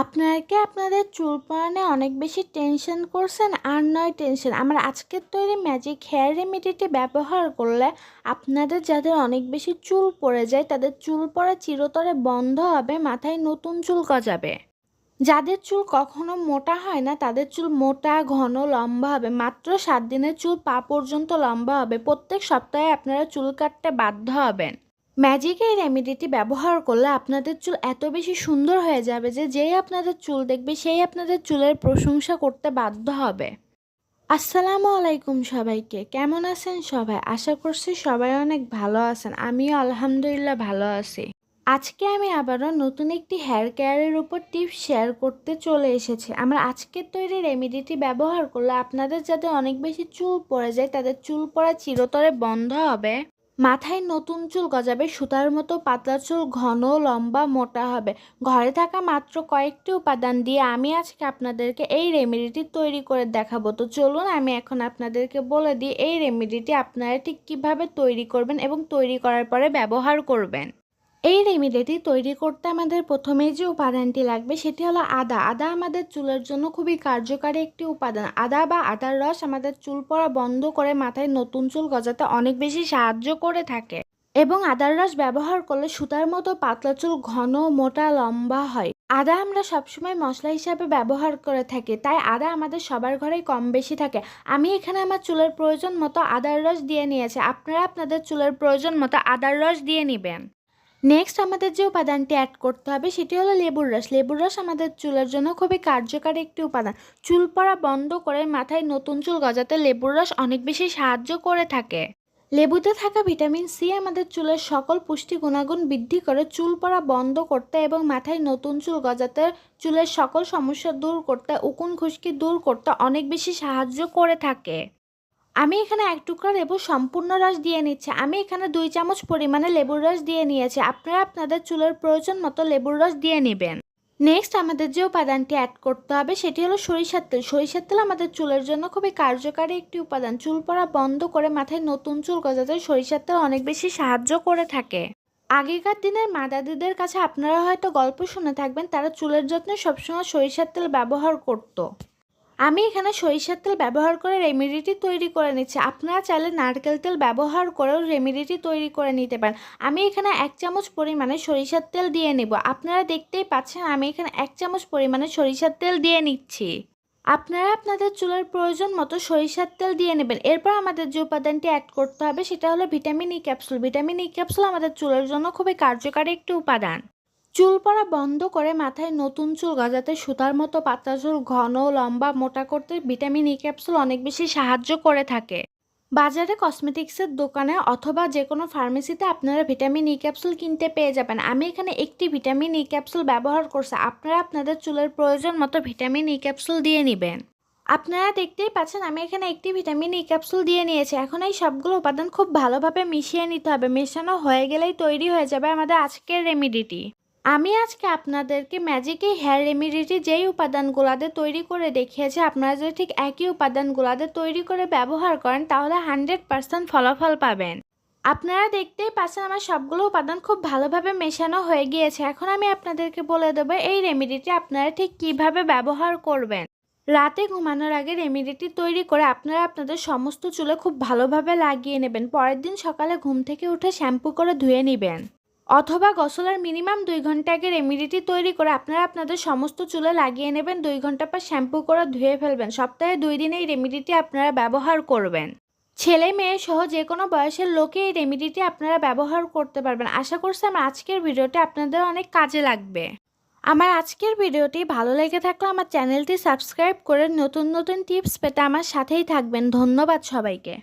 আপনারা কি আপনাদের চুল পড়ানে অনেক বেশি টেনশন করছেন আর নয় টেনশন আমার আজকের তৈরি ম্যাজিক হেয়ার রেমেডিটি ব্যবহার করলে আপনাদের যাদের অনেক বেশি চুল পড়ে যায়, তাদের চুল পড়া চিরতরে বন্ধ হবে, মাথায় নতুন চুল গজাবে। যাদের চুল কখনো মোটা হয় না, তাদের চুল মোটা, ঘন, লম্বা হবে। মাত্র সাত দিনের চুল পা পর্যন্ত লম্বা হবে। প্রত্যেক সপ্তাহে আপনারা চুল কাটতে বাধ্য হবেন। ম্যাজিক এই রেমেডিটি ব্যবহার করলে আপনাদের চুল এত বেশি সুন্দর হয়ে যাবে যে যেই আপনাদের চুল দেখবে, সেই আপনাদের চুলের প্রশংসা করতে বাধ্য হবে। আসসালামু আলাইকুম সবাইকে। কেমন আছেন সবাই? আশা করছি সবাই অনেক ভালো আছেন। আমিও আলহামদুলিল্লাহ ভালো আছি। আজকে আমি আবারও নতুন একটি হেয়ার কেয়ারের উপর টিপস শেয়ার করতে চলে এসেছি। আমার আজকের তৈরি রেমেডিটি ব্যবহার করলে আপনাদের যাতে অনেক বেশি চুল পড়ে যায়, তাদের চুল পড়া চিরতরে বন্ধ হবে। মাথায় নতুন চুল গজাবে, সুতার মতো পাতলা চুল ঘন, লম্বা, মোটা হবে। ঘরে থাকা মাত্র কয়েকটি উপাদান দিয়ে আমি আজকে আপনাদেরকে এই রেমেডিটি তৈরি করে দেখাবো। তো চলুন আমি এখন আপনাদেরকে বলে দিই, এই রেমেডিটি আপনারা ঠিক কীভাবে তৈরি করবেন এবং তৈরি করার পরে ব্যবহার করবেন। এই রেমেডিটি তৈরি করতে আমাদের প্রথমেই যে উপাদানটি লাগবে সেটি হলো আদা। আদা আমাদের চুলের জন্য খুবই কার্যকারী একটি উপাদান। আদা বা আদার রস আমাদের চুল পড়া বন্ধ করে মাথায় নতুন চুল গজাতে অনেক বেশি সাহায্য করে থাকে এবং আদার রস ব্যবহার করলে সুতার মতো পাতলা চুল ঘন, মোটা, লম্বা হয়। আদা আমরা সবসময় মশলা হিসাবে ব্যবহার করে থাকি, তাই আদা আমাদের সবার ঘরেই কম বেশি থাকে। আমি এখানে আমার চুলের প্রয়োজন মতো আদার রস দিয়ে নিয়েছি। আপনারা আপনাদের চুলের প্রয়োজন মতো আদার রস দিয়ে নেবেন। নেক্সট আমাদের যে উপাদানটি অ্যাড করতে হবে সেটি হলো লেবুর রস। লেবুর রস আমাদের চুলের জন্য খুবই কার্যকারী একটি উপাদান। চুল পড়া বন্ধ করে মাথায় নতুন চুল গজাতে লেবুর রস অনেক বেশি সাহায্য করে থাকে। লেবুতে থাকা ভিটামিন সি আমাদের চুলের সকল পুষ্টি গুণাগুণ বৃদ্ধি করে চুল পড়া বন্ধ করতে এবং মাথায় নতুন চুল গজাতে চুলের সকল সমস্যা দূর করতে, উকুন খুশকি দূর করতে অনেক বেশি সাহায্য করে থাকে। আমি এখানে এক টুকরা লেবু সম্পূর্ণ রস দিয়ে নিচ্ছি। আমি এখানে দুই চামচ পরিমাণে লেবুর রস দিয়ে নিয়েছি। আপনারা আপনাদের চুলের প্রয়োজন মতো লেবুর রস দিয়ে নেবেন। নেক্সট আমাদের যে উপাদানটি অ্যাড করতে হবে সেটি হলো সরিষার তেল। সরিষার তেল আমাদের চুলের জন্য খুবই কার্যকারী একটি উপাদান। চুল পড়া বন্ধ করে মাথায় নতুন চুল গজাতে সরিষার তেল অনেক বেশি সাহায্য করে থাকে। আগেকার দিনের মা দাদিদের কাছে আপনারা হয়তো গল্প শুনে থাকবেন, তারা চুলের যত্নে সবসময় সরিষার তেল ব্যবহার করতো। আমি এখানে সরিষার তেল ব্যবহার করে রেমেডিটি তৈরি করে নিচ্ছি। আপনারা চাইলে নারকেল তেল ব্যবহার করেও রেমেডিটি তৈরি করে নিতে পারেন। আমি এখানে এক চামচ পরিমাণে সরিষার তেল দিয়ে নেব। আপনারা দেখতেই পাচ্ছেন আমি এখানে এক চামচ পরিমাণে সরিষার তেল দিয়ে নিচ্ছি। আপনারা আপনাদের চুলের প্রয়োজন মতো সরিষার তেল দিয়ে নেবেন। এরপর আমাদের যে উপাদানটি অ্যাড করতে হবে সেটা হলো vitamin E capsule vitamin E capsule আমাদের চুলের জন্য খুবই কার্যকারী একটি উপাদান। চুল পড়া বন্ধ করে মাথায় নতুন চুল গজাতে সুতার মতো পাতলা চুল ঘন, লম্বা, মোটা করতে ভিটামিন ই ক্যাপসুল অনেক বেশি সাহায্য করে থাকে। বাজারে কসমেটিক্সের দোকানে অথবা যে কোনো ফার্মেসিতে আপনারা ভিটামিন ই ক্যাপসুল কিনতে পেয়ে যাবেন। আমি এখানে একটি ভিটামিন ই ক্যাপসুল ব্যবহার করছি। আপনারা আপনাদের চুলের প্রয়োজন মতো ভিটামিন ই ক্যাপসুল দিয়ে নেবেন। আপনারা দেখতেই পাচ্ছেন, আমি এখানে একটি ভিটামিন ই ক্যাপসুল দিয়ে নিয়েছি। এখন এই সবগুলো উপাদান খুব ভালোভাবে মিশিয়ে নিতে হবে। মেশানো হয়ে গেলেই তৈরি হয়ে যাবে আমাদের আজকের রেমেডিটি। আমি আজকে আপনাদেরকে ম্যাজিকে হেয়ার রেমিডিটি যেই উপাদানগুলাতে তৈরি করে দেখিয়েছি, আপনারা যদি ঠিক একই উপাদানগুলাতে তৈরি করে ব্যবহার করেন, তাহলে হান্ড্রেড পার্সেন্ট ফলাফল পাবেন। আপনারা দেখতেই পাচ্ছেন আমার সবগুলো উপাদান খুব ভালোভাবে মেশানো হয়ে গিয়েছে। এখন আমি আপনাদেরকে বলে দেবো এই রেমিডিটি আপনারা ঠিক কীভাবে ব্যবহার করবেন। রাতে ঘুমানোর আগে রেমিডিটি তৈরি করে আপনারা আপনাদের সমস্ত চুলে খুব ভালোভাবে লাগিয়ে নেবেন। পরের দিন সকালে ঘুম থেকে উঠে শ্যাম্পু করে ধুয়ে নেবেন। অথবা গসলার মিনিমাম দুই ঘণ্টা আগে রেমিডিটি তৈরি করে আপনারা আপনাদের সমস্ত চুলে লাগিয়ে নেবেন, দুই ঘণ্টা পর শ্যাম্পু করে ধুয়ে ফেলবেন। সপ্তাহে দুই দিন এই রেমিডিটি আপনারা ব্যবহার করবেন। ছেলে মেয়ে সহ যে কোনো বয়সের লোকে এই রেমিডিটি আপনারা ব্যবহার করতে পারবেন। আশা করছি আমার আজকের ভিডিওটি আপনাদের অনেক কাজে লাগবে। আমার আজকের ভিডিওটি ভালো লেগে থাকলে আমার চ্যানেলটি সাবস্ক্রাইব করে নতুন নতুন টিপস পেতে আমার সাথেই থাকবেন। ধন্যবাদ সবাইকে।